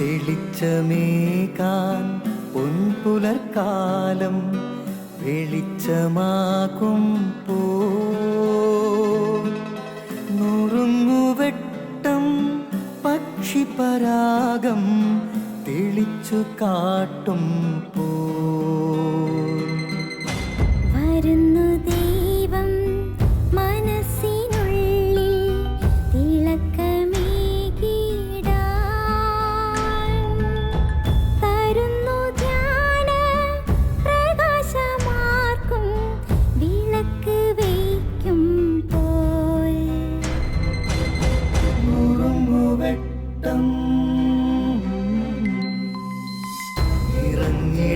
തെളിച്ചമേകാൻ വെളിച്ചമാകും പോ. നുറുങ്ങുവെട്ടം പക്ഷിപരാഗം തെളിച്ചു കാട്ടും പോ.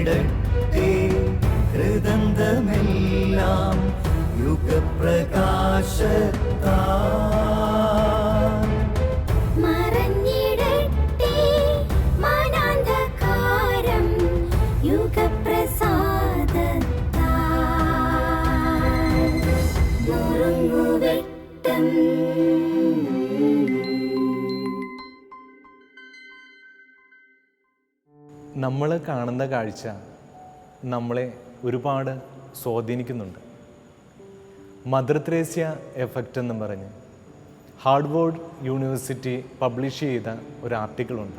ഇറങ്ങിടട്ടെ ഹൃദന്തമെല്ലാം യുഗപ്രകാശത്താ നമ്മൾ കാണുന്ന കാഴ്ച നമ്മളെ ഒരുപാട് സ്വാധീനിക്കുന്നുണ്ട്. മദർ ത്രേസ്യ എഫക്റ്റ് എന്ന് പറഞ്ഞ് ഹാർഡ്വേർഡ് യൂണിവേഴ്സിറ്റി പബ്ലിഷ് ചെയ്ത ഒരു ആർട്ടിക്കിളുണ്ട്.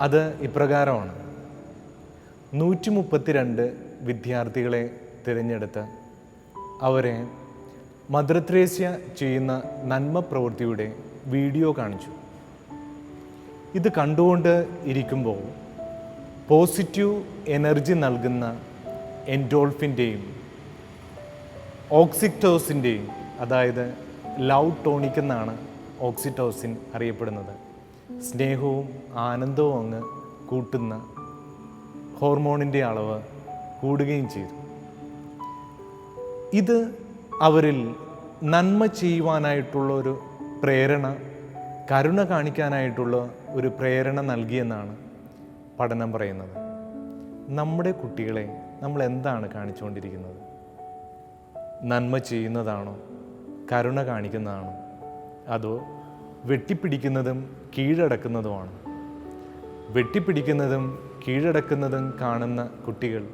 അത് ഇപ്രകാരമാണ്. നൂറ്റി മുപ്പത്തിരണ്ട് വിദ്യാർത്ഥികളെ തിരഞ്ഞെടുത്ത് അവരെ മദർ ത്രേസ്യ ചെയ്യുന്ന നന്മ പ്രവൃത്തിയുടെ വീഡിയോ കാണിച്ചു. ഇത് കണ്ടുകൊണ്ട് ഇരിക്കുമ്പോൾ പോസിറ്റീവ് എനർജി നൽകുന്ന എൻഡോൾഫിന്റെയും ഓക്സിറ്റോസിന്റെയും അതായത് ലവ് ടോണിക് എന്നാണ് ഓക്സിറ്റോസിൻ അറിയപ്പെടുന്നത്. സ്നേഹവും ആനന്ദവും അങ്ങ് കൂട്ടുന്ന ഹോർമോണിന്റെ അളവ് കൂടുകയും ചെയ്തു. ഇത് അവരിൽ നന്മ ചെയ്യുവാനായിട്ടുള്ള ഒരു പ്രേരണ കരുണ കാണിക്കാനായിട്ടുള്ള ഒരു പ്രേരണ നൽകിയെന്നാണ് പഠനം പറയുന്നത്. നമ്മുടെ കുട്ടികളെ നമ്മൾ എന്താണ് കാണിച്ചുകൊണ്ടിരിക്കുന്നത്? നന്മ ചെയ്യുന്നതാണോ? കരുണ കാണിക്കുന്നതാണോ? അതോ വെട്ടിപ്പിടിക്കുന്നതും കീഴടക്കുന്നതുമാണ്? വെട്ടിപ്പിടിക്കുന്നതും കീഴടക്കുന്നതും കാണുന്ന കുട്ടികൾ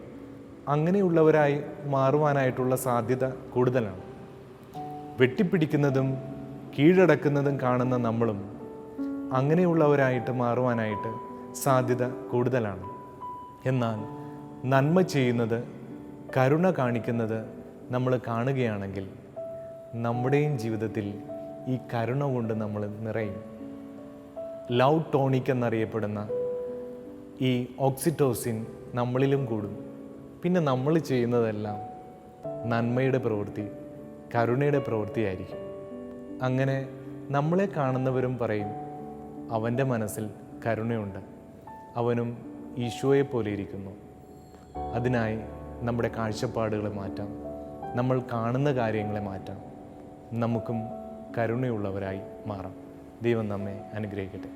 അങ്ങനെയുള്ളവരായി മാറുവാനായിട്ടുള്ള സാധ്യത കൂടുതലാണ്. വെട്ടിപ്പിടിക്കുന്നതും കീഴടക്കുന്നതും കാണുന്ന നമ്മളും അങ്ങനെയുള്ളവരായിട്ട് മാറുവാനായിട്ട് സാധ്യത കൂടുതലാണ്. എന്നാൽ നന്മ ചെയ്യുന്നത് കരുണ കാണിക്കുന്നത് നമ്മൾ കാണുകയാണെങ്കിൽ നമ്മുടെയും ജീവിതത്തിൽ ഈ കരുണ കൊണ്ട് നമ്മൾ നിറയും. ലവ് ടോണിക് എന്നറിയപ്പെടുന്ന ഈ ഓക്സിറ്റോസിൻ നമ്മളിലും കൂടും. പിന്നെ നമ്മൾ ചെയ്യുന്നതെല്ലാം നന്മയുടെ പ്രവൃത്തി കരുണയുടെ പ്രവൃത്തിയായിരിക്കും. അങ്ങനെ നമ്മളെ കാണുന്നവരും പറയും അവന്റെ മനസ്സിൽ കരുണയുണ്ട്. അവനും ഈശോയെ പോലെ ഇരിക്കുന്നു. അതിനായി നമ്മുടെ കാഴ്ചപ്പാടുകളെ മാറ്റാം. നമ്മൾ കാണുന്ന കാര്യങ്ങളെ മാറ്റാം. നമുക്കും കരുണയുള്ളവരായി മാറാം. ദൈവം നമ്മെ അനുഗ്രഹിക്കട്ടെ.